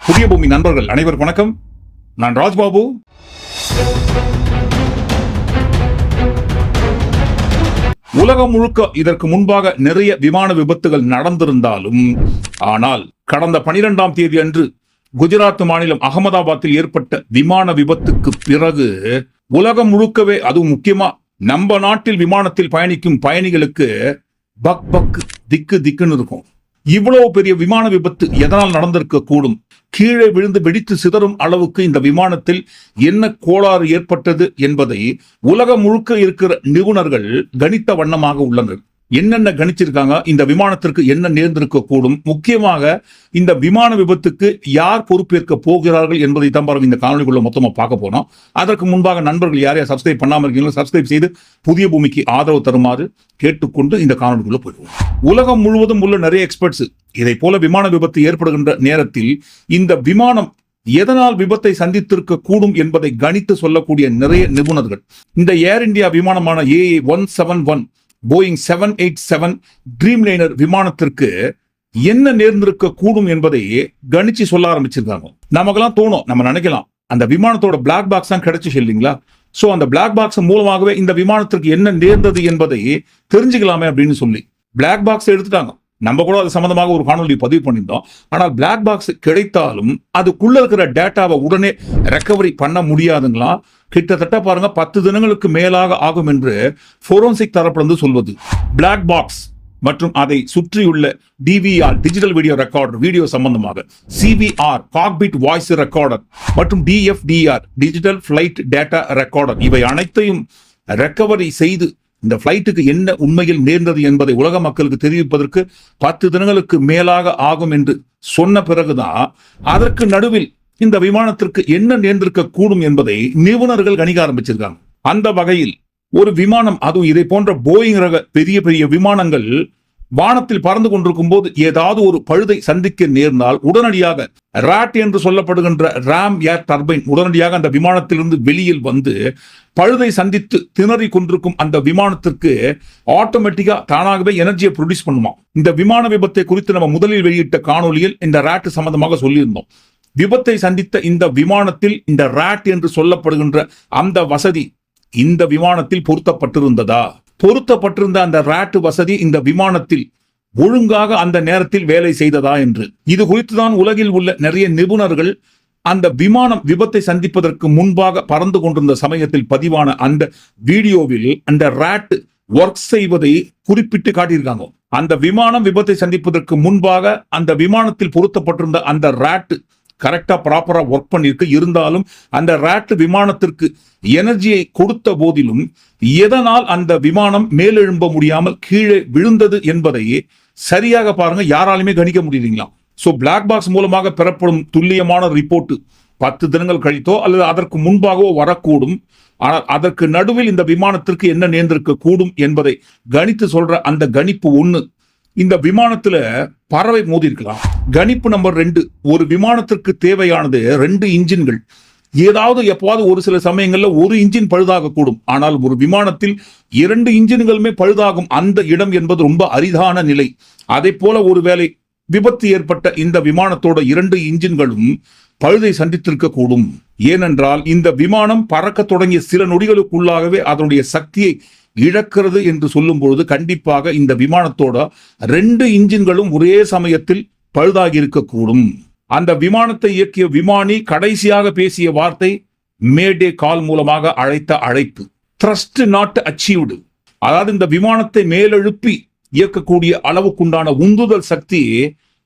புதிய பூமி நண்பர்கள் அனைவருக்கும் வணக்கம். நான் ராஜ்பாபு. உலகம் முழுக்க இதற்கு முன்பாக நிறைய விமான விபத்துகள் நடந்திருந்தாலும் ஆனால் கடந்த பனிரெண்டாம் தேதி அன்று குஜராத் மாநிலம் அகமதாபாத்தில் ஏற்பட்ட விமான விபத்துக்கு பிறகு உலகம் முழுக்கவே அதுவும் முக்கியமா நம்ம நாட்டில் விமானத்தில் பயணிக்கும் பயணிகளுக்கு பக் பக் திக்கு திக்குன்னு இருக்கும். இவ்வளவு பெரிய விமான விபத்து எதனால் நடந்திருக்க கூடும்? கீழே விழுந்து வெடித்து சிதறும் அளவுக்கு இந்த விமானத்தில் என்ன கோளாறு ஏற்பட்டது என்பதை உலகம் முழுக்க இருக்கிற நிபுணர்கள் கணித்த வண்ணமாக உள்ளனர். என்னென்ன கணிச்சிருக்காங்க இந்த விமானத்திற்கு என்ன நேர்ந்திருக்க கூடும் முக்கியமாக இந்த விமான விபத்துக்கு யார் பொறுப்பேற்க போகிறார்கள் என்பதை தான் பாருங்க இந்த காணொலிக்குள்ள மொத்தமாக பார்க்க போனோம் அதற்கு முன்பாக நண்பர்கள் யாரையா சப்ஸ்கிரைப் பண்ணாமல் இருக்கீங்களோ சப்ஸ்கிரைப் செய்து புதிய பூமிக்கு ஆதரவு தருமாறு கேட்டுக்கொண்டு இந்த காணொலிக்குள்ள போயிடுவோம். உலகம் முழுவதும் உள்ள நிறைய எக்ஸ்பர்ட்ஸ் இதை போல விமான விபத்து ஏற்படுகின்ற நேரத்தில் இந்த விமானம் எதனால் விபத்தை சந்தித்திருக்க கூடும் என்பதை கணித்து சொல்லக்கூடிய நிறைய நிபுணர்கள். இந்த Air India விமானமான A A one seven one Boeing seven eight seven dreamliner விமானத்திற்கு என்ன நேர்ந்திருக்க கூடும் என்பதை கணிச்சு சொல்ல ஆரம்பிச்சிருக்காங்க. நமக்கெல்லாம் தோணும் நம்ம நினைக்கலாம். அந்த விமானத்தோட பிளாக் பாக்ஸ் தான் கிடைச்சிச்சு இல்லைங்களா? ஸோ அந்த பிளாக் பாக்ஸ் மூலமாகவே இந்த விமானத்திற்கு என்ன நேர்ந்தது என்பதை தெரிஞ்சுக்கலாமே அப்படின்னு சொல்லி பிளாக் பாக்ஸ் எடுத்துட்டாங்க. நம்ம கூட அது சம்பந்தமாக ஒரு காணொலி பதிவு பண்ணியிருந்தோம். ஆனால் பிளாக் பாக்ஸ் கிடைத்தாலும் அதுக்குள்ள இருக்கிற டேட்டாவை உடனே ரெக்கவரி பண்ண முடியாதுங்களா? கிட்டத்தட்ட பாருங்க பத்து தினங்களுக்கு மேலாக ஆகும் என்று ஃபோரன்சிக் தரப்பிலிருந்து சொல்வது. பிளாக் பாக்ஸ் மற்றும் அதை சுற்றியுள்ள DVR digital video recorder video சம்பந்தமாக. சிவிஆர் காக்பிட் வாய்ஸ் ரெக்கார்டர் மற்றும் DFDR digital flight data recorder இவை அனைத்தையும் ரெக்கவரி செய்து இந்த ஃப்ளைட்டுக்கு என்ன உண்மையில் நேர்ந்தது என்பதை உலக மக்களுக்கு தெரிவிப்பதற்கு பத்து தினங்களுக்கு மேலாக ஆகும் என்று சொன்ன பிறகுதான் அதற்கு நடுவில் இந்த விமானத்திற்கு என்ன நேர்ந்திருக்க கூடும் என்பதை நிபுணர்கள் கணிக்க ஆரம்பிச்சிருக்காங்க. அந்த வகையில் ஒரு விமானம் அதுவும் இதை போன்ற போயிங் ரக பெரிய பெரிய விமானங்கள் வானத்தில் பறந்து கொண்டிருக்கும் போது ஏதாவது ஒரு பழுதை சந்திக்க நேர்ந்தால் உடனடியாக ராட் என்று சொல்லப்படுகின்ற ராம் ஏர் டர்பைன் உடனடியாக அந்த விமானத்திலிருந்து வெளியில் வந்து பழுதை சந்தித்து திணறி கொண்டிருக்கும் அந்த விமானத்திற்கு ஆட்டோமேட்டிக்கா தானாகவே எனர்ஜியை ப்ரொடியூஸ் பண்ணுமா இந்த விமான விபத்தை குறித்து நம்ம முதலில் வெளியிட்ட காணொலியில் இந்த ராட் சம்பந்தமாக சொல்லியிருந்தோம். விபத்தை சந்தித்த இந்த விமானத்தில் இந்த ராட் என்று சொல்லப்படுகின்ற அந்த வசதி இந்த விமானத்தில் பொருத்தப்பட்டிருந்ததா? பொருத்தப்பட்டிருந்த அந்த ராட் வசதி இந்த விமானத்தில் ஒழுங்காக அந்த நேரத்தில் வேலை செய்ததா என்று. இது குறித்துதான் உலகில் உள்ள நிறைய நிபுணர்கள் அந்த விமானம் விபத்தை சந்திப்பதற்கு முன்பாக பறந்து கொண்டிருந்த சமயத்தில் பதிவான அந்த வீடியோவில் அந்த ராட் ஒர்க் செய்வதை குறிப்பிட்டு காட்டியிருக்காங்க. அந்த விமானம் விபத்தை சந்திப்பதற்கு முன்பாக அந்த விமானத்தில் பொருத்தப்பட்டிருந்த அந்த ராட் கரெக்டாக ப்ராப்பராக ஒர்க் பண்ணியிருக்கு. இருந்தாலும் அந்த ராட் விமானத்திற்கு எனர்ஜியை கொடுத்த போதிலும் எதனால் அந்த விமானம் மேலெழும்ப முடியாமல் கீழே விழுந்தது என்பதை சரியாக பாருங்க யாராலுமே கணிக்க முடியலீங்களா? ஸோ பிளாக் பாக்ஸ் மூலமாக பெறப்படும் துல்லியமான ரிப்போர்ட் பத்து தினங்கள் கழித்தோ அல்லது அதற்கு முன்பாகவோ வரக்கூடும். ஆனால் அதற்கு நடுவில் இந்த விமானத்திற்கு என்ன நேர்ந்திருக்க கூடும் என்பதை கணித்து சொல்ற அந்த கணிப்பு ஒன்று இந்த விமானத்துல பறவை மோதி இருக்கலாம். கணிப்பு நம்பர் ரெண்டு. ஒரு விமானத்திற்கு தேவையானது ரெண்டு இன்ஜின்கள். ஏதாவது எப்பாவது ஒரு சில சமயங்கள்ல ஒரு இன்ஜின் பழுதாக கூடும். ஆனால் ஒரு விமானத்தில் இரண்டு இன்ஜின்களுமே பழுதாகும். அந்த இடம் என்பது ரொம்ப அரிதான நிலை. அதே போல ஒருவேளை விபத்து ஏற்பட்ட இந்த விமானத்தோட இரண்டு இன்ஜின்களும் பழுதை சந்தித்திருக்க கூடும். ஏனென்றால் இந்த விமானம் பறக்க தொடங்கிய சில நொடிகளுக்குள்ளாகவே அதனுடைய சக்தியை இழக்கிறது என்று சொல்லும் பொழுது கண்டிப்பாக இந்த விமானத்தோட ரெண்டு இன்ஜின்களும் ஒரே சமயத்தில் பழுதாகி இருக்கக்கூடும் அந்த விமானத்தை இயக்கிய விமானி கடைசியாக பேசிய வார்த்தை மேடே கால் மூலமாக அழைத்த அழைப்பு. த்ரஸ்ட் நாட் அச்சீவ்டு அதாவது இந்த விமானத்தை மேலெழுப்பி இயக்கக்கூடிய அளவுக்குண்டான உந்துதல் சக்தி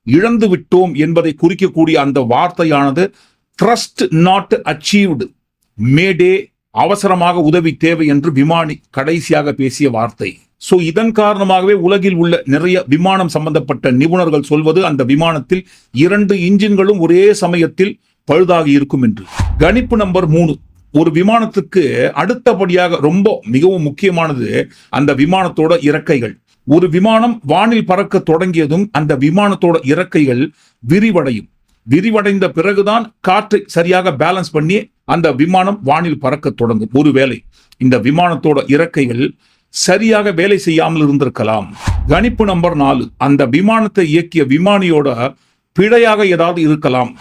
இழந்து விட்டோம் என்பதை குறிக்கக்கூடிய அந்த வார்த்தையானது த்ரஸ்ட் நாட் அச்சீவ்டு மேடே அவசரமாக உதவி தேவை என்று விமானி கடைசியாக பேசிய வார்த்தை. சோ இதன் காரணமாகவே உலகில் உள்ள நிறைய விமானம் சம்பந்தப்பட்ட நிபுணர்கள் சொல்வது அந்த விமானத்தில் இரண்டு இன்ஜின்களும் ஒரே சமயத்தில் பழுதாகி இருக்கும் என்று. கணிப்பு நம்பர் மூணு. ஒரு விமானத்துக்கு அடுத்தபடியாக ரொம்ப மிகவும் முக்கியமானது அந்த விமானத்தோட இறக்கைகள். ஒரு விமானம் வானில் பறக்க தொடங்கியதும் அந்த விமானத்தோட இறக்கைகள் விரிவடையும். விரிவடைந்த பிறகுதான் காற்றை சரியாக பேலன்ஸ் பண்ணி அந்த விமானம் வானில் பறக்க தொடங்கும். ஒருவேளை இந்த விமானத்தோட இறக்கைகள் சரியாக வேலை செய்யாமல் இருந்திருக்கலாம். கணிப்பு நம்பர் நாலு. அந்த விமானத்தை இயக்கிய விமானியோட பிழையாக ஏதாவது இருக்கலாம்.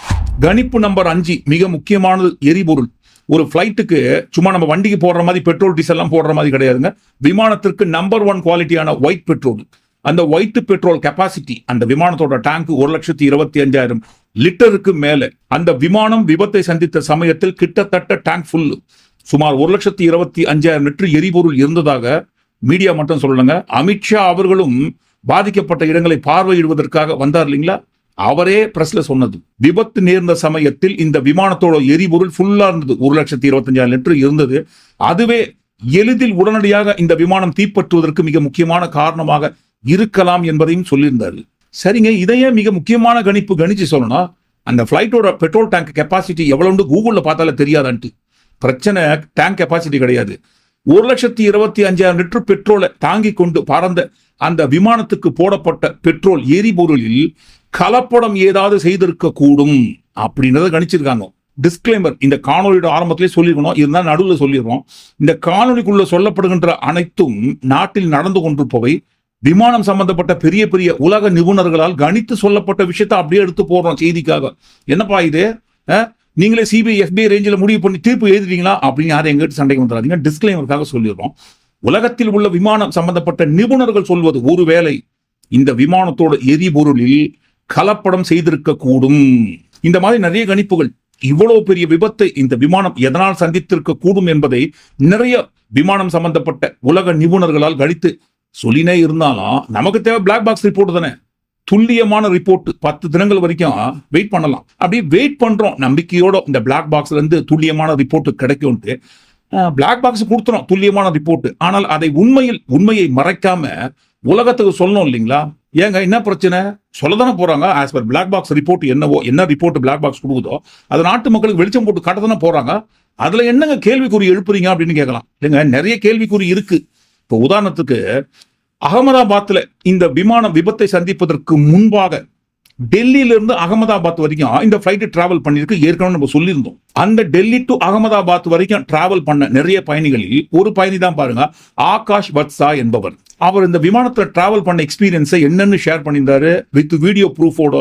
கணிப்பு நம்பர் அஞ்சு மிக முக்கியமானது எரிபொருள். ஒரு ஃப்ளைட்டுக்கு சும்மா நம்ம வண்டிக்கு போடுற மாதிரி பெட்ரோல் டீசல் எல்லாம் போடுற மாதிரி கிடையாதுங்க. விமானத்திற்கு நம்பர் ஒன் குவாலிட்டியான ஒயிட் பெட்ரோல் அந்த ஒயிட் பெட்ரோல் கெப்பாசிட்டி அந்த விமானத்தோட டேங்க் ஒரு லட்சத்தி இருபத்தி அஞ்சாயிரம். லிட்டருக்கு மேலே அந்த விமானம் விபத்தை சந்தித்த சமயத்தில் கிட்டத்தட்ட டேங்க் ஃபுல் சுமார் ஒரு லட்சத்தி இருபத்தி அஞ்சாயிரம் லிட்டர் எரிபொருள் இருந்ததாக மீடியா மட்டும் சொல்லணுங்க. அமித்ஷா அவர்களும் பாதிக்கப்பட்ட இடங்களை பார்வையிடுவதற்காக வந்தார் இல்லைங்களா? அவரே பிரஸ்ல சொன்னது. விபத்து நேர்ந்த சமயத்தில் இந்த விமானத்தோட எரிபொருள் ஃபுல்லா இருந்தது. ஒரு லட்சத்தி இருபத்தஞ்சாயிரம் லிட்டர் இருந்தது. அதுவே எளிதில் உடனடியாக இந்த விமானம் தீப்பற்றுவதற்கு மிக முக்கியமான காரணமாக இருக்கலாம் என்பதையும் சொல்லியிருந்தாரு. சரிங்க இதையே மிக முக்கியமான கணிப்பு கணிச்சு சொல்லணும் அந்த ஃப்ளைட்டோட பெட்ரோல் டேங்க் கெப்பாசிட்டி எவ்வளோன்னு கூகுளில் பார்த்தாலே தெரியாதான்ட்டு. பிரச்சனை டேங்க் கெப்பாசிட்டி கிடையாது. ஒரு லட்சத்தி இருபத்தி அஞ்சாயிரம் லிட்டர் பெட்ரோலை தாங்கி கொண்டு பறந்த அந்த விமானத்துக்கு போடப்பட்ட பெட்ரோல் எரிபொருளில் கலப்படம் ஏதாவது செய்திருக்க கூடும் அப்படின்றத கணிச்சிருக்காங்க. டிஸ்க்ளைமர் இந்த காணொலியோட ஆரம்பத்திலே சொல்லிருக்கணும் இருந்தால் நடுவில் சொல்லிடுறோம். இந்த காணொலிக்குள்ள சொல்லப்படுகின்ற அனைத்தும் நாட்டில் நடந்து கொண்டிருப்பவை விமானம் சம்பந்தப்பட்ட பெரிய பெரிய உலக நிபுணர்களால் கணித்து சொல்லப்பட்ட விஷயத்தை அப்படியே எடுத்து போடுறோம் செய்திக்காக. என்னப்பா இது? நீங்களே சிபிஐ எஃபிஐ ரேஞ்சில் முடிவு பண்ணி தீர்ப்பு எழுதிட்டீங்களா? அப்படின்னு யாரும் எங்கிட்ட சண்டைக்கு வந்துடாதீங்க. டிஸ்கிளைமருக்காக சொல்லிடுறோம். உலகத்தில் உள்ள விமானம் சம்பந்தப்பட்ட நிபுணர்கள் சொல்வது ஒருவேளை இந்த விமானத்தோட எரிபொருளில் கலப்படம் செய்திருக்க கூடும் இந்த மாதிரி நிறைய கணிப்புகள். இவ்வளவு பெரிய விபத்தை இந்த விமானம் எதனால் சந்தித்திருக்க கூடும் என்பதை நிறைய விமானம் சம்பந்தப்பட்ட உலக நிபுணர்களால் கணித்து சொல்லினே இருந்தாலும் நமக்கு தேவை பிளாக் பாக்ஸ் ரிப்போர்ட் தானே. துல்லியமான ரிப்போர்ட் பத்து தினங்கள் வரைக்கும் வெயிட் பண்ணலாம். அப்படியே வெயிட் பண்றோம். நம்பிக்கையோட இந்த பிளாக் பாக்ஸ்ல இருந்து துல்லியமான ரிப்போர்ட் கிடைக்கும்ட்டு பிளாக் பாக்ஸ் கொடுத்துறோம். துல்லியமான ரிப்போர்ட் ஆனால் அதை உண்மையில் உண்மையை மறைக்காம உலகத்துக்கு சொல்லணும் இல்லைங்களா? ஏங்க என்ன பிரச்சனை? சொல்லதானே போறாங்க. As per black box report என்னவோ என்ன ரிப்போர்ட் பிளாக் பாக்ஸ் கொடுக்குதோ அதை நாட்டு மக்களுக்கு வெளிச்சம் போட்டு காட்டதானே போறாங்க. அதுல என்னங்க கேள்விக்குறி எழுப்புறீங்க அப்படின்னு கேட்கலாம். இல்லைங்க நிறைய கேள்விக்குறி இருக்கு. இப்போ உதாரணத்துக்கு அகமதாபாத்தில் இந்த விமானம் விபத்தை சந்திப்பதற்கு முன்பாக டெல்லியிலிருந்து அகமதாபாத் வரைக்கும் இந்த ஃப்ளைட்டு டிராவல் பண்ணியிருக்கு ஏற்கனவே நம்ம சொல்லியிருந்தோம். அந்த டெல்லி டு அகமதாபாத் வரைக்கும் டிராவல் பண்ண நிறைய பயணிகளில் ஒரு பயணி தான் பாருங்க ஆகாஷ் வத்சா என்பவர். அவர் இந்த விமானத்தில் டிராவல் பண்ண எக்ஸ்பீரியன்ஸை என்னன்னு ஷேர் பண்ணியிருந்தாரு வித் வீடியோ ப்ரூஃபோட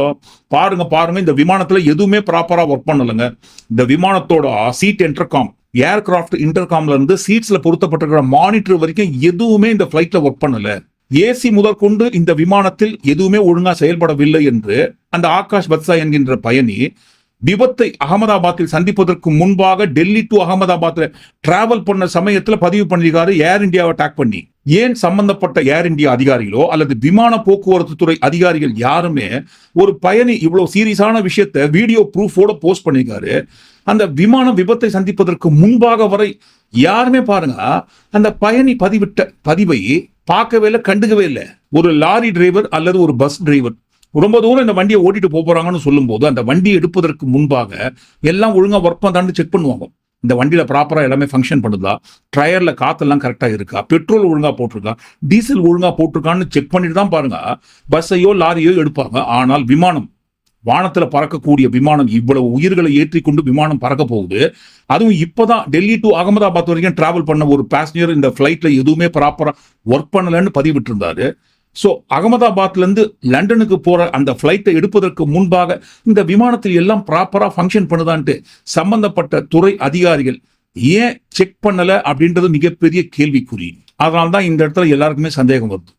பாருங்க பாருங்க இந்த விமானத்தில் எதுவுமே ப்ராப்பராக ஒர்க் பண்ணலைங்க. இந்த விமானத்தோட சீட் என்டர்காம் ஏர்கிராஃப்ட் இன்டர்காம்ல இருந்து சீட்ஸ்ல பொருத்தப்பட்டிருக்கிற மானிட்டர் வரைக்கும் எதுவுமே இந்த பிளைட்ல ஒர்க் பண்ணல. ஏசி முதற்கொண்டு இந்த விமானத்தில் எதுவுமே ஒழுங்கா செயல்படவில்லை என்று அந்த ஆகாஷ் பத்சா என்கின்ற பயணி விபத்தை அகமதாபாத்தில் சந்திப்பதற்கு முன்பாக டெல்லி டு அகமதாபாத்ல டிராவல் பண்ண சமயத்துல பதிவு பண்ணிருக்காரு ஏர் இந்தியாவை டாக் பண்ணி. ஏன் சம்பந்தப்பட்ட ஏர் இந்தியா அதிகாரிகளோ அல்லது விமான போக்குவரத்து துறை அதிகாரிகள் யாருமே ஒரு பயணி இவ்வளவு சீரியஸான விஷயத்த வீடியோ ப்ரூஃபோட போஸ்ட் பண்ணியிருக்காரு. அந்த விமான விபத்தை சந்திப்பதற்கு முன்பாக வரை யாருமே பாருங்க அந்த பயணி பதிவிட்ட பதிவை பார்க்கவே இல்லை கண்டுக்கவே இல்லை. ஒரு லாரி டிரைவர் அல்லது ஒரு பஸ் டிரைவர் ரொம்ப தூரம் இந்த வண்டியை ஓட்டிட்டு போறாங்கன்னு சொல்லும்போது அந்த வண்டியை எடுப்பதற்கு முன்பாக எல்லாம் ஒழுங்காக ஒர்க் பண்ணான்னு செக் பண்ணுவாங்க. இந்த வண்டியில் ப்ராப்பராக எல்லாமே ஃபங்க்ஷன் பண்ணுதா? டயரில் காற்றெல்லாம் கரெக்டாக இருக்கா? பெட்ரோல் ஒழுங்காக போட்டிருக்கா? டீசல் ஒழுங்காக போட்டிருக்கான்னு செக் பண்ணிட்டு தான் பாருங்கள் பஸ்ஸையோ லாரியோ எடுப்பாங்க. ஆனால் விமானம் வானத்தில் பறக்கக்கூடிய விமானம் இவ்வளவு உயிர்களை ஏற்றிக்கொண்டு விமானம் பறக்க போகுது. அதுவும் இப்பதான் டெல்லி டு அகமதாபாத் வரைக்கும் டிராவல் பண்ண ஒரு பேசஞ்சர் இந்த ஃப்ளைட்டில் எதுவுமே ப்ராப்பராக ஒர்க் பண்ணலன்னு பதிவிட்டிருந்தாரு. ஸோ அகமதாபாத்லேருந்து லண்டனுக்கு போகிற அந்த ஃப்ளைட்டை எடுப்பதற்கு முன்பாக இந்த விமானத்தில் எல்லாம் ப்ராப்பராக ஃபங்க்ஷன் பண்ணுதான்ட்டு சம்பந்தப்பட்ட துறை அதிகாரிகள் ஏன் செக் பண்ணலை அப்படின்றது மிகப்பெரிய கேள்விக்குறி. அதனால தான் இந்த இடத்துல எல்லாருக்குமே சந்தேகம் வருது.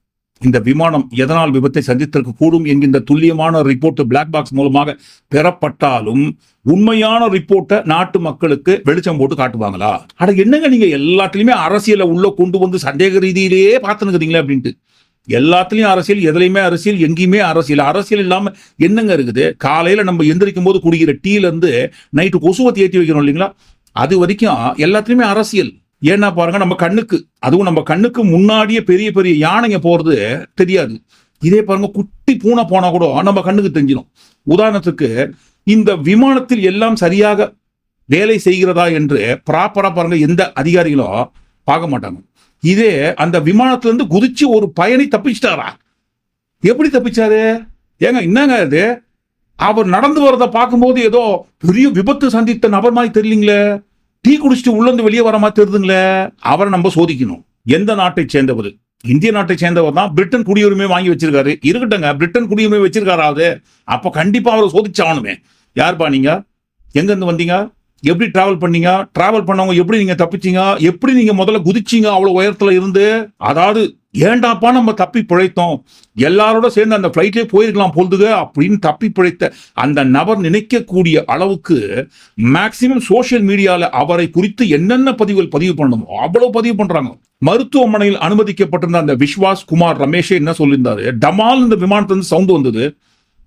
இந்த விமானம் எதனால் விபத்தை சந்தித்திருக்க கூடும் என்கின்ற துல்லியமான ரிப்போர்ட் பிளாக் பாக்ஸ் மூலமாக பெறப்பட்டாலும் உண்மையான ரிப்போர்ட்டை நாட்டு மக்களுக்கு வெளிச்சம் போட்டு காட்டுவாங்களா? அட என்னங்க நீங்க எல்லாத்துலயுமே அரசியலை உள்ள கொண்டு வந்து சந்தேக ரீதியிலேயே பார்த்துனுக்குறீங்களே அப்படின்ட்டு. எல்லாத்துலேயும் அரசியல் எதுலையுமே அரசியல் எங்கேயுமே அரசியல். அரசியல் இல்லாமல் என்னங்க இருக்குது? காலையில் நம்ம எந்திரிக்கும் போது குடிக்கிற டீலேருந்து நைட்டு கொசுவத்தி ஏற்றி வைக்கிறோம் இல்லைங்களா? அது வரைக்கும் எல்லாத்துலேயுமே அரசியல். ஏன்னா பாருங்க நம்ம கண்ணுக்கு அதுவும் நம்ம கண்ணுக்கு முன்னாடியே பெரிய பெரிய யானைங்க போகிறது தெரியாது. இதே பாருங்க குட்டி பூனை போனால் கூட நம்ம கண்ணுக்கு தெரிஞ்சிடும் உதாரணத்துக்கு இந்த விமானத்தில் எல்லாம் சரியாக வேலை செய்கிறதா என்று ப்ராப்பராக பாருங்க எந்த அதிகாரிகளும் பார்க்க மாட்டாங்க. இதே அந்த விமானத்துலேருந்து குதிச்சு ஒரு பயணி தப்பிச்சிட்டாரா? எப்படி தப்பிச்சாரு? ஏங்க என்னங்க அது அவர் நடந்து வரத பார்க்கும்போது ஏதோ பெரிய விபத்து சந்தித்த நபர் மாதிரி தெரியலீங்களே. டீ குடிச்சிட்டு உள்ளந்து வெளியே வர மாதிரி தெரியுதுங்களே. அவரை நம்ம சோதிக்கணும். எந்த நாட்டை சேர்ந்தவர்? இந்திய நாட்டை சேர்ந்தவர் தான் பிரிட்டன் குடியுரிமை வாங்கி வச்சிருக்காரு. இருக்கட்டங்க பிரிட்டன் குடியுரிமை வச்சிருக்காராவது அப்போ கண்டிப்பாக அவரை சோதிச்சாகணுமே. யார்பா நீங்க? எங்கேருந்து வந்தீங்க? எப்படி டிராவல் பண்ணீங்க? டிராவல் பண்ணவங்க எப்படி நீங்க தப்பிச்சீங்க? எப்படி நீங்க முதல்ல குதிச்சீங்க? அவ்வளவு உயரத்துல இருந்து? அதாவது ஏண்டாப்பா நம்ம தப்பி பிழைத்தோம். எல்லாரோட சேர்ந்து அந்த ஃப்ளைட்லேயே போயிருக்கலாம் பொழுதுக அப்படின்னு தப்பி பிழைத்த அந்த நபர் நினைக்கக்கூடிய அளவுக்கு மேக்சிமம் சோஷியல் மீடியாவில் அவரை குறித்து என்னென்ன பதிவுகள் பதிவு பண்ணணுமோ அவ்வளவு பதிவு பண்றாங்க. மருத்துவமனையில் அனுமதிக்கப்பட்டிருந்த அந்த விஸ்வாஸ் குமார் ரமேஷே என்ன சொல்லியிருந்தாரு? டமால் இந்த விமானத்திலிருந்து சவுண்ட் வந்தது.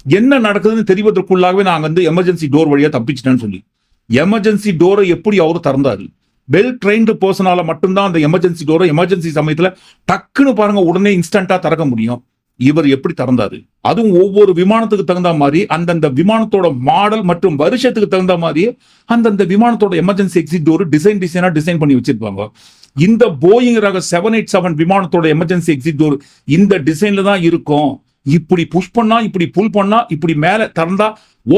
என்ன நடக்குதுன்னு தெரிவதற்குள்ளாகவே நாங்கள் வந்து எமர்ஜென்சி டோர் வழியாக தப்பிச்சிட்டேன்னு சொல்லி. எமர்ஜென்சி டோரை எப்படி அவர் திறந்தாரு? வெல் ட்ரெயின்டு பர்சனால மட்டும்தான் அந்த எமர்ஜென்சி டோரை எமர்ஜென்சி சமயத்துல டக்குன்னு பாருங்க உடனே இன்ஸ்டண்டா திறக்க முடியும். இவர் எப்படி திறந்தாரு? அதுவும் ஒவ்வொரு விமானத்துக்கு தகுந்த மாதிரி அந்தந்த விமானத்தோட மாடல் மற்றும் வருஷத்துக்கு தகுந்த மாதிரி அந்தந்த விமானத்தோட எமர்ஜென்சி எக்ஸிட் டோர் டிசைன் டிசைனா டிசைன் பண்ணி வச்சிருப்பாங்க. இந்த போயிங் ரக செவன் எயிட் செவன் விமானத்தோட எமர்ஜென்சி எக்ஸிட் டோர் இந்த டிசைன்ல தான் இருக்கும். இப்படி புஷ் பண்ணா இப்படி புல் பண்ணா இப்படி மேல திறந்தா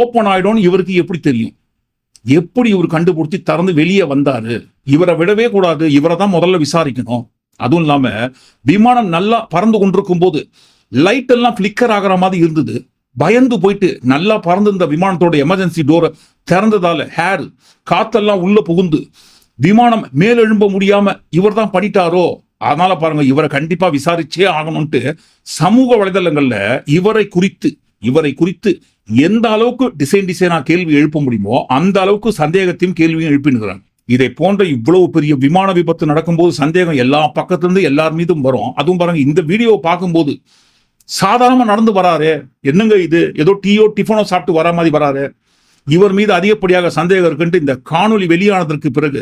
ஓப்பன் ஆயிடும்னு இவருக்கு எப்படி தெரியும்? எப்படி இவர் கண்டுபிடிச்சி திறந்து வெளியே வந்தாரு? இவரை விடவே கூடாது. இவரை தான் முதல்ல விசாரிக்கணும். அதுவும் இல்லாம விமானம் நல்லா பறந்து கொண்டிருக்கும் போது லைட் எல்லாம் பிளிக்கர் ஆகிற மாதிரி இருந்தது. பயந்து போயிட்டு நல்லா பறந்து இந்த விமானத்தோட எமர்ஜென்சி டோரை திறந்ததால ஹேர் காத்தெல்லாம் உள்ள புகுந்து விமானம் மேலெழும்ப முடியாம இவர் தான் பண்ணிட்டாரோ அதனால பாருங்க இவரை கண்டிப்பா விசாரிச்சே ஆகணும்ட்டு சமூக வலைதளங்கள்ல இவரை குறித்து இவரை குறித்து எந்த அளவுக்கு டிசைன் டிசைனாக கேள்வி எழுப்ப முடியுமோ அந்த அளவுக்கு சந்தேகத்தையும் கேள்வியும் எழுப்பினுகிறாங்க இதை போன்ற இவ்வளவு பெரிய விமான விபத்து நடக்கும்போது சந்தேகம் எல்லா பக்கத்துலேருந்து எல்லார் மீதும் வரும். அதுவும் பாருங்க இந்த வீடியோவை பார்க்கும்போது சாதாரணமாக நடந்து வராரு. என்னங்க இது? ஏதோ டீயோ டிஃபனோ சாப்பிட்டு வர மாதிரி வராரு. இவர் மீது அதிகப்படியாக சந்தேகம் இருக்குன்ட்டு இந்த காணொலி வெளியானதற்கு பிறகு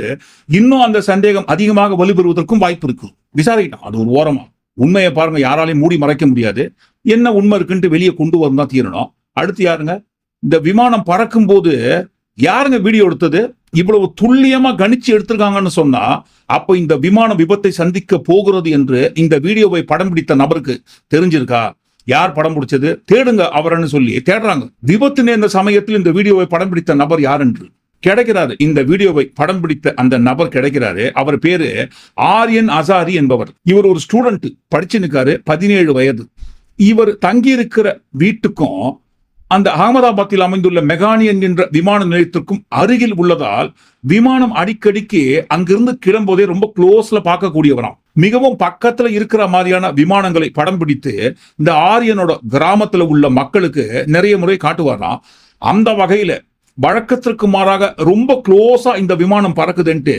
இன்னும் அந்த சந்தேகம் அதிகமாக வலுப்பெறுவதற்கும் வாய்ப்பு இருக்கு. விசாரிக்கணும் அது ஒரு ஓரமா. உண்மையை பாருங்க யாராலையும் மூடி மறைக்க முடியாது. என்ன உண்மை இருக்குன்ட்டு வெளியே கொண்டு வந்தா தீரணும். அடுத்து யாருங்க? இந்த விமானம் பறக்கும் போது யாருங்க வீடியோ எடுத்தது? இவ்வளவு துல்லியமா கணிச்சு எடுத்திருக்காங்கன்னு சொன்னா அப்ப இந்த விமான விபத்தை சந்திக்க போகிறது என்று இந்த வீடியோவை படம் பிடித்த நபருக்கு தெரிஞ்சிருக்கா? யார் படம் பிடிச்சது? தேடுங்க அவர்னு சொல்லி தேடுறாங்க. விபத்து நேர்ந்த சமயத்தில் இந்த வீடியோவை படம் பிடித்த நபர் யார் என்று கிடைக்கிறாரு. இந்த வீடியோவை படம் பிடித்த அந்த நபர் கிடைக்கிறாரு. அவர் பேரு ஆரியன் அசாரி என்பவர். இவர் ஒரு ஸ்டூடெண்ட் படிச்சு நிற்காரு பதினேழு வயது. இவர் தங்கியிருக்கிற வீட்டுக்கும் அந்த அகமதாபாத்தில் அமைந்துள்ள மெகானி என்கின்ற விமான நிலையத்திற்கும் அருகில் உள்ளதால் விமானம் அடிக்கடிக்கு அங்கிருந்து கிளம்போதே ரொம்ப க்ளோஸ்ல பார்க்கக்கூடியவராம் மிகவும் பக்கத்துல இருக்கிற மாதிரியான விமானங்களை படம் பிடித்து இந்த ஆரியனோட கிராமத்துல உள்ள மக்களுக்கு நிறைய முறை காட்டுவாராம். அந்த வகையில வழக்கத்திற்கு மாறாக ரொம்ப க்ளோஸா இந்த விமானம் பறக்குதுன்ட்டு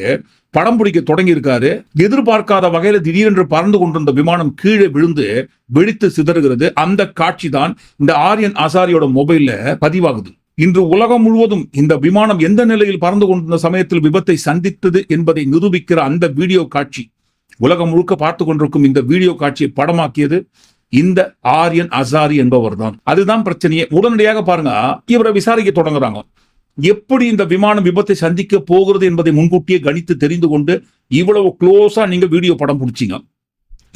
படம் பிடிக்க தொடங்கி இருக்காரு எதிர்பார்க்காத வகையில திடீரென்று பறந்து கொண்டிருந்த விமானம் கீழே விழுந்து வெடித்து சிதறுகிறது. அந்த காட்சி தான் இந்த ஆரியன் அசாரியோட மொபைல்ல பதிவாகுது. இன்று உலகம் முழுவதும் இந்த விமானம் எந்த நிலையில் பறந்து கொண்டிருந்த சமயத்தில் விபத்தை சந்தித்தது என்பதை நிரூபிக்கிற அந்த வீடியோ காட்சி உலகம் முழுக்க பார்த்து கொண்டிருக்கும் இந்த வீடியோ காட்சியை படமாக்கியது. இந்த ஆரியன் அசாரி என்பவர் தான் அதுதான் பிரச்சனையே. உடனடியாக பாருங்க இவரை விசாரிக்க தொடங்குறாங்க. எப்படி இந்த விமானம் விபத்தை சந்திக்க போகிறது என்பதை முன்கூட்டியே கணித்து தெரிந்து கொண்டு இவ்வளவு க்ளோஸா நீங்க வீடியோ படம் பிடிச்சிங்க.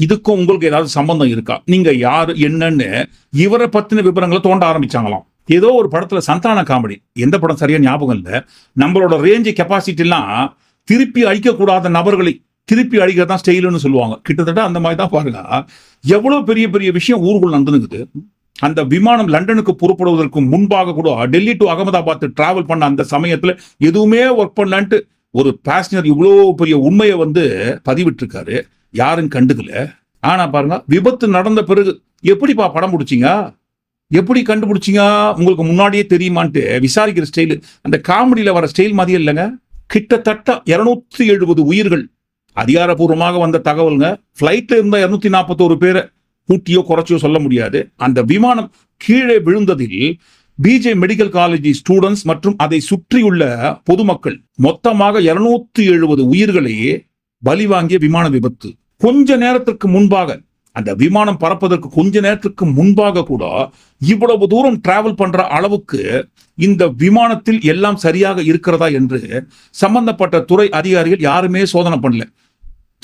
இதுக்கும் உங்களுக்கு ஏதாவது சம்பந்தம் இருக்கா? நீங்க யாரு என்னன்னு இவரை பத்தின விவரங்களை தோண்ட ஆரம்பிச்சாங்களாம். ஏதோ ஒரு படத்துல சந்தான காமெடி. எந்த படம் சரியா ஞாபகம் இல்லை. நம்மளோட ரேஞ்சு கெப்பாசிட்டிலாம் திருப்பி அழிக்கக்கூடாத நபர்களை திருப்பி அழிக்கிறதான் ஸ்டைலுன்னு சொல்லுவாங்க. கிட்டத்தட்ட அந்த மாதிரி தான் பாருங்க. எவ்வளவு பெரிய பெரிய விஷயம் ஊருக்குள் நடந்துக்குது? அந்த விமானம் லண்டனுக்கு புறப்படுவதற்கு முன்பாக கூட டெல்லி டு அகமதாபாத் டிராவல் பண்ண அந்த சமயத்துல எதுவுமே ஒர்க் பண்ணலான்ட்டு ஒரு பேசஞ்சர் இவ்வளோ பெரிய உண்மையை வந்து பதிவிட்டிருக்காரு. யாரும் கண்டுக்கல. ஆனா பாருங்க விபத்து நடந்த பிறகு எப்படிப்பா படம் பிடிச்சிங்க? எப்படி கண்டுபிடிச்சிங்க? உங்களுக்கு முன்னாடியே தெரியுமான்ட்டு விசாரிக்கிற ஸ்டைலு அந்த காமெடியில் வர ஸ்டைல் மாதிரியே இல்லைங்க. கிட்டத்தட்ட இருநூத்தி எழுபது உயிர்கள் அதிகாரப்பூர்வமாக வந்த தகவலுங்க. ஃப்ளைட்ல இருந்த இருநூத்தி நாற்பத்தோரு பேரை கூட்டியோ குறைச்சியோ சொல்ல முடியாது. அந்த விமானம் கீழே விழுந்ததில் பிஜே மெடிக்கல் காலேஜ் ஸ்டூடெண்ட்ஸ் மற்றும் அதை சுற்றியுள்ள பொதுமக்கள் மொத்தமாக இருநூத்தி எழுபது உயிர்களை பலி வாங்கிய விமான விபத்து. கொஞ்ச நேரத்திற்கு முன்பாக அந்த விமானம் பறப்பதற்கு கொஞ்ச நேரத்துக்கு முன்பாக கூட இவ்வளவு தூரம் டிராவல் பண்ற அளவுக்கு இந்த விமானத்தில் எல்லாம் சரியாக இருக்கிறதா என்று சம்பந்தப்பட்ட துறை அதிகாரிகள் யாருமே சோதனை பண்ணல.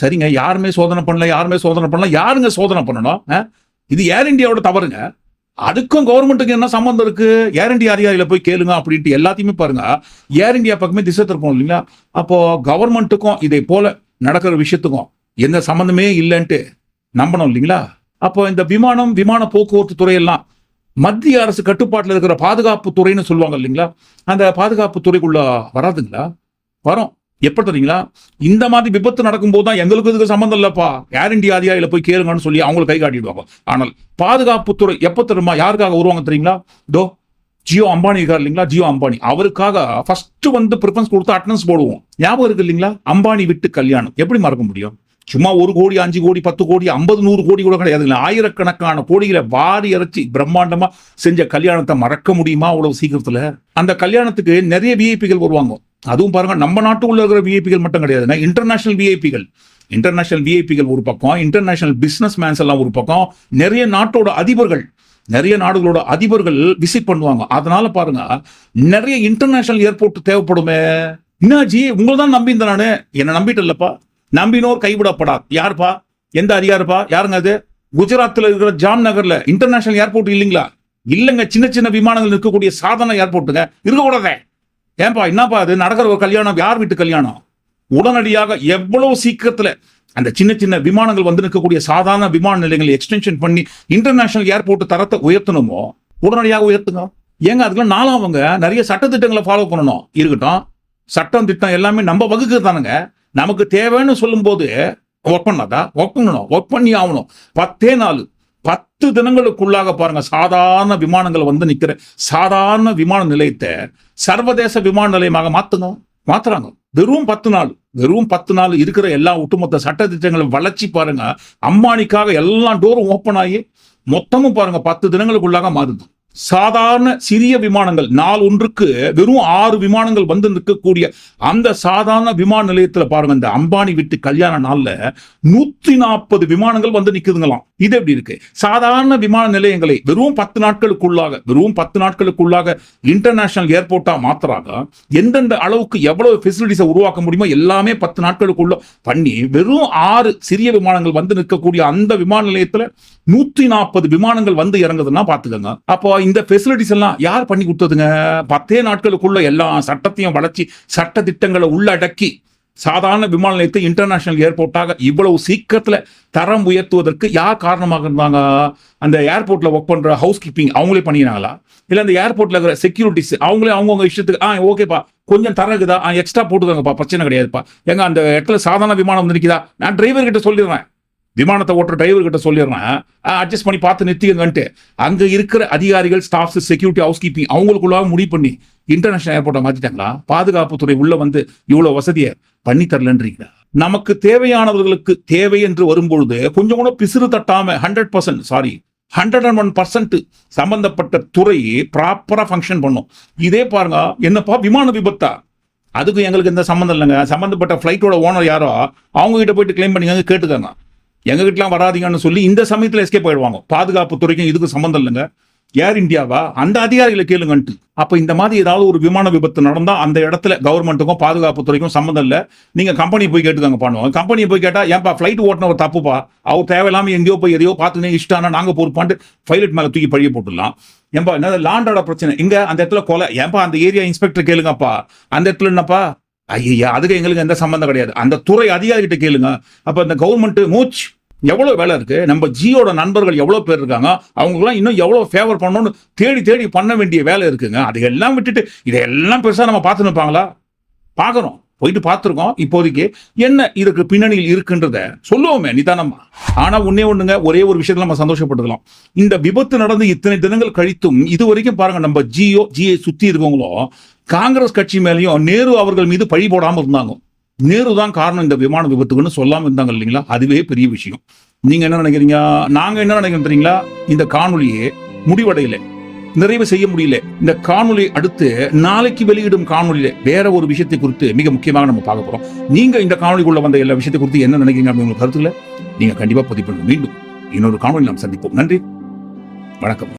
சரிங்க யாருமே சோதனை பண்ணல யாருமே சோதனை பண்ணல யாருங்க சோதனை பண்ணணும்? ஆ? இது ஏர் இந்தியாவோட தவறுங்க. அதுக்கும் கவர்மெண்ட்டுக்கு என்ன சம்மந்தம் இருக்கு? ஏர் இண்டியா அதிகாரியில போய் கேளுங்க அப்படின்ட்டு எல்லாத்தையுமே பாருங்க. ஏர் இந்தியா பக்கமே திசை திருப்போம் இல்லைங்களா? அப்போ கவர்மெண்ட்டுக்கும் இதை போல நடக்கிற விஷயத்துக்கும் எந்த சம்மந்தமே இல்லைன்ட்டு நம்பணும் இல்லைங்களா? அப்போ இந்த விமானம் விமான போக்குவரத்து துறையெல்லாம் மத்திய அரசு கட்டுப்பாட்டில் இருக்கிற பாதுகாப்பு துறைன்னு சொல்லுவாங்க இல்லைங்களா? அந்த பாதுகாப்பு துறைக்குள்ள வராதுங்களா? வரும். எப்ப தெரியுங்களா? இந்த மாதிரி விபத்து நடக்கும்போது தான் எங்களுக்கு இதுக்கு சம்மந்தம் இல்லப்பா. ஏர் இந்தியா அதிகாரியில போய் கேளுங்கன்னு சொல்லி அவங்களை கை காட்டிடுவாங்க. ஆனால் பாதுகாப்புத்துறை எப்ப தெரியுமா? யாருக்காக வருவாங்க தெரியுங்களா? தோ ஜியோ அம்பானி இருக்கார் இல்லைங்களா? ஜியோ அம்பானி. அவருக்காக ஃபர்ஸ்ட் வந்து ப்ரிஃபரன்ஸ் கொடுத்து அட்டனன்ஸ் போடுவோம். ஞாபகம் இருக்கு இல்லைங்களா? அம்பானி விட்டு கல்யாணம். எப்படி மறக்க முடியும்? சும்மா ஒரு கோடி அஞ்சு கோடி பத்து கோடி ஐம்பது நூறு கோடி கூட கிடையாதுங்களா ஆயிரக்கணக்கான கோடிகளை வாரி இறைச்சி பிரம்மாண்டமா செஞ்ச கல்யாணத்தை மறக்க முடியுமா அவ்வளவு சீக்கிரத்துல? அந்த கல்யாணத்துக்கு நிறைய விஐபிகள் வருவாங்க. அதுவும் பாருங்க நம்ம நாட்டுக்குள்ள இருக்கிற விஐபிகள் மட்டும் கிடையாதுங்க இன்டர்நேஷனல் விஐபிகள் இன்டர்நேஷனல் விஐபிகள் ஒரு பக்கம் இன்டர்நேஷனல் பிஸ்னஸ் மேன்ஸ் எல்லாம் ஒரு பக்கம். நிறைய நாட்டோட அதிபர்கள் நிறைய நாடுகளோட அதிபர்கள் விசிட் பண்ணுவாங்க. அதனால பாருங்க நிறைய இன்டர்நேஷனல் ஏர்போர்ட் தேவைப்படுமே. என்னாச்சு உங்களை தான் நம்பி நான். நானு என்ன நம்பிட்டு இல்லப்பா. நம்பினோர் கைவிடப்படாது யாருப்பா? எந்த அதிகாரப்பா? யாருங்க அது? குஜராத்தில் இருக்கிற ஜாம் நகர்ல இன்டர்நேஷனல் ஏர்போர்ட் இல்லைங்களா? இல்லைங்க சின்ன சின்ன விமானங்கள் இருக்கக்கூடிய சாதாரண ஏர்போர்ட்டுங்க இருக்கக்கூடாதே. ஏன்பா என்னப்பா அது நடக்கிற ஒரு கல்யாணம் யார் வீட்டு கல்யாணம்? உடனடியாக எவ்வளவு சீக்கிரத்துல அந்த சின்ன சின்ன விமானங்கள் வந்து நிற்கக்கூடிய சாதாரண விமான நிலையங்களை எக்ஸ்டென்ஷன் பண்ணி இன்டர்நேஷனல் ஏர்போர்ட் தரத்தை உயர்த்தணுமோ? உடனடியாக உயர்த்துங்க. ஏங்க அதுக்கெல்லாம் அவங்க நிறைய சட்டத்திட்டங்களை ஃபாலோ பண்ணணும். இருக்கட்டும். சட்டம் திட்டம் எல்லாமே நம்ம வகுக்கிறது தானுங்க. நமக்கு தேவைன்னு சொல்லும்போது ஒர்க் பண்ணாதா? ஒர்க் பண்ணணும். ஒர்க் பண்ணி ஆகணும். பத்தே நாள் பத்து தினங்களுக்குள்ளாக பாருங்க சாதாரண விமானங்கள் வந்து நிக்கிற சாதாரண விமான நிலையத்தை சர்வதேச விமான நிலையமாக மாத்துங்க மாத்துறாங்க. வெறும் பத்து நாள் வெறும் பத்து நாள் இருக்கிற எல்லா ஒட்டுமொத்த சட்ட திட்டங்களும் வளர்ச்சி பாருங்க அம்பானிக்காக எல்லா டோரும் ஓப்பன் ஆகி மொத்தமும் பாருங்க பத்து தினங்களுக்குள்ளாக மாறுது. சாதாரண சிறிய விமானங்கள் நாள் ஒன்றுக்கு வெறும் ஆறு விமானங்கள் வந்து நிற்கக்கூடிய அந்த சாதாரண விமான நிலையத்துல பாருங்க இந்த அம்பானி விட்டு கல்யாண நாள்ல நூத்தி நாற்பது விமானங்கள் வந்து நிக்குதுங்களாம். இது எப்படி இருக்கு? சாதாரண விமான நிலையங்களை வெறும் பத்து நாட்களுக்குள்ளாக வெறும் பத்து நாட்களுக்குள்ளாக இன்டர்நேஷனல் ஏர்போர்ட்டா மாத்திராக எந்தெந்த அளவுக்கு எவ்வளவு ஃபெசிலிட்டிஸை உருவாக்க முடியுமோ எல்லாமே பத்து நாட்களுக்குள்ள பண்ணி வெறும் ஆறு சிறிய விமானங்கள் வந்து நிற்கக்கூடிய அந்த விமான நிலையத்துல நூத்தி நாற்பது விமானங்கள் வந்து இறங்குதுன்னா பாத்துக்கோங்க. அப்போ இந்த ஃபெசிலிட்டிஸ் எல்லாம் யார் பண்ணி கொடுத்ததுங்க? பத்தே நாட்களுக்குள்ள எல்லா சட்டத்தையும் வளர்ச்சி சட்ட திட்டங்களை உள்ளடக்கி சாதாரண விமான நிலையத்தை இன்டர்நேஷனல் ஏர்போர்ட்டாக இவ்வளவு சீக்கிரத்தில் தரம் உயர்த்துவதற்கு யார் காரணமாக இருந்தாங்க? அந்த ஏர்போர்ட்டில் ஒர்க் பண்ணுற ஹவுஸ் கீப்பிங் அவங்களே பண்ணினாங்களா? இல்லை அந்த ஏர்போர்ட்டில் இருக்கிற செக்யூரிட்டிஸ் அவங்களே அவங்கவுங்க இஷ்டத்துக்கு ஆ ஓகேப்பா கொஞ்சம் தரம் இருக்குதா? ஆ எக்ஸ்ட்ரா போட்டுக்கோங்கப்பா பிரச்சனை கிடையாதுப்பா. எங்க அந்த இடத்துல சாதாரண விமானம் வந்து நிற்கிதா நான் டிரைவர் கிட்ட சொல்லிடுறேன். விமானத்தை ஓட்டுற டிரைவர் கிட்ட சொல்லிடுறேன். அட்ஜஸ்ட் பண்ணி பார்த்து நிறுத்திக்கங்கன்ட்டு. அங்கே இருக்கிற அதிகாரிகள் ஸ்டாஃப்ஸ் செக்யூரிட்டி ஹவுஸ் கீப்பிங் அவங்களுக்குள்ளாக முடிவு பண்ணி இன்டர்நேஷனல் ஏர்போர்ட்டை மாற்றிட்டாங்களா பாதுகாப்புத்துறை உள்ள வந்து இவ்வளோ வசதியை பண்ணி தரலன்றீங்களா? நமக்கு தேவையானவர்களுக்கு தேவை என்று வரும்பொழுது கொஞ்சம் கூட பிசிறு தட்டாம hundred percent sorry hundred and one percent சம்பந்தப்பட்ட துறை ப்ராப்பரா ஃபங்க்ஷன் பண்ணும். இதே பாருங்க என்னப்பா விமான விபத்தா? அதுக்கு எங்களுக்கு எந்த சம்மந்தம் இல்லைங்க. சம்மந்தப்பட்ட ஃப்ளைட்டோட ஓனர் யாரோ அவங்க கிட்ட போயிட்டு கிளைம் பண்ணிங்க கேட்டுக்காங்க. எங்ககிட்டலாம் வராதிங்கன்னு வராதீங்கன்னு சொல்லி இந்த சமயத்தில் எஸ்கேப் ஆயிடுவாங்க. பாதுகாப்பு துறைக்கும் இதுக்கு சம்மந்தம் இல்லைங்க. ஏர் இந்தியாவா அந்த அதிகாரிகளை கேளுங்கன்ட்டு. அப்போ இந்த மாதிரி ஏதாவது ஒரு விமான விபத்து நடந்தால் அந்த இடத்துல கவர்மெண்ட்டுக்கும் பாதுகாப்பு துறைக்கும் சம்மந்தம் இல்லை. நீங்கள் கம்பெனி போய் கேட்டுக்காங்க பண்ணுவோம். கம்பெனி போய் கேட்டால் ஏன்பா ஃப்ளைட் ஓட்டினவர் தப்புப்பா? அவர் தேவையில்லாமல் எங்கேயோ போய் எதையோ பார்த்துனே இஷ்டானா? நாங்கள் பொறுப்பான்ட்டு பைலட் மேலே தூக்கி பழிய போட்டுடலாம். ஏன்பா என்ன லாண்டோட பிரச்சனை? இங்கே அந்த இடத்துல கொலை. ஏன்பா அந்த ஏரியா இன்ஸ்பெக்டர் கேளுங்கப்பா. அந்த இடத்துல என்னப்பா? ஐயா அதுக்கு எங்களுக்கு எந்த சம்மந்தம் கிடையாது. அந்த துறை அதிகாரிகிட்ட கேளுங்க. அப்போ இந்த கவர்மெண்ட் மூச் எவ்வளோ வேலை இருக்குது நம்ம ஜியோட நண்பர்கள் எவ்வளோ பேர் இருக்காங்க? அவங்களுக்குலாம் இன்னும் எவ்வளோ ஃபேவர் பண்ணணும்னு தேடி தேடி பண்ண வேண்டிய வேலை இருக்குங்க. அதையெல்லாம் விட்டுட்டு இதையெல்லாம் பெருசாக நம்ம பார்த்து நிற்பாங்களா பார்க்கறோம் போயிட்டு பார்த்துருக்கோம். இப்போதைக்கு என்ன இதுக்கு பின்னணியில் இருக்குன்றத சொல்லுவோமே நிதானமா. ஆனா ஒன்னே ஒண்ணுங்க ஒரே ஒரு விஷயத்துல நம்ம சந்தோஷப்பட்டுக்கலாம். இந்த விபத்து நடந்து இத்தனை தினங்கள் கழித்தும் இது வரைக்கும் பாருங்க நம்ம ஜியோ ஜியை சுத்தி இருக்கவங்களும் காங்கிரஸ் கட்சி மேலேயும் நேரு அவர்கள் மீது பழி போடாமல் இருந்தாங்க. நேரு தான் காரணம் இந்த விமான விபத்துக்குன்னு சொல்லாம இருந்தாங்க இல்லைங்களா? அதுவே பெரிய விஷயம். நீங்க என்ன நினைக்கிறீங்க? நாங்க என்ன நினைக்கிறீங்களா இந்த காணொலியே முடிவடையல. நிறைவு செய்ய முடியல. இந்த காணொலி அடுத்து நாளைக்கு வெளியிடும் காணொலியில வேற ஒரு விஷயத்தை குறித்து மிக முக்கியமாக நம்ம பார்க்க போறோம். நீங்க இந்த காணொலிக்குள்ள வந்த எல்லா விஷயத்தை குறித்து என்ன நினைக்கிறீங்க அப்படின்னு கருத்துல நீங்க கண்டிப்பா பதிவு பண்ணுங்க மீண்டும் இன்னொரு காணொலி நாம் சந்திப்போம். நன்றி. வணக்கம்.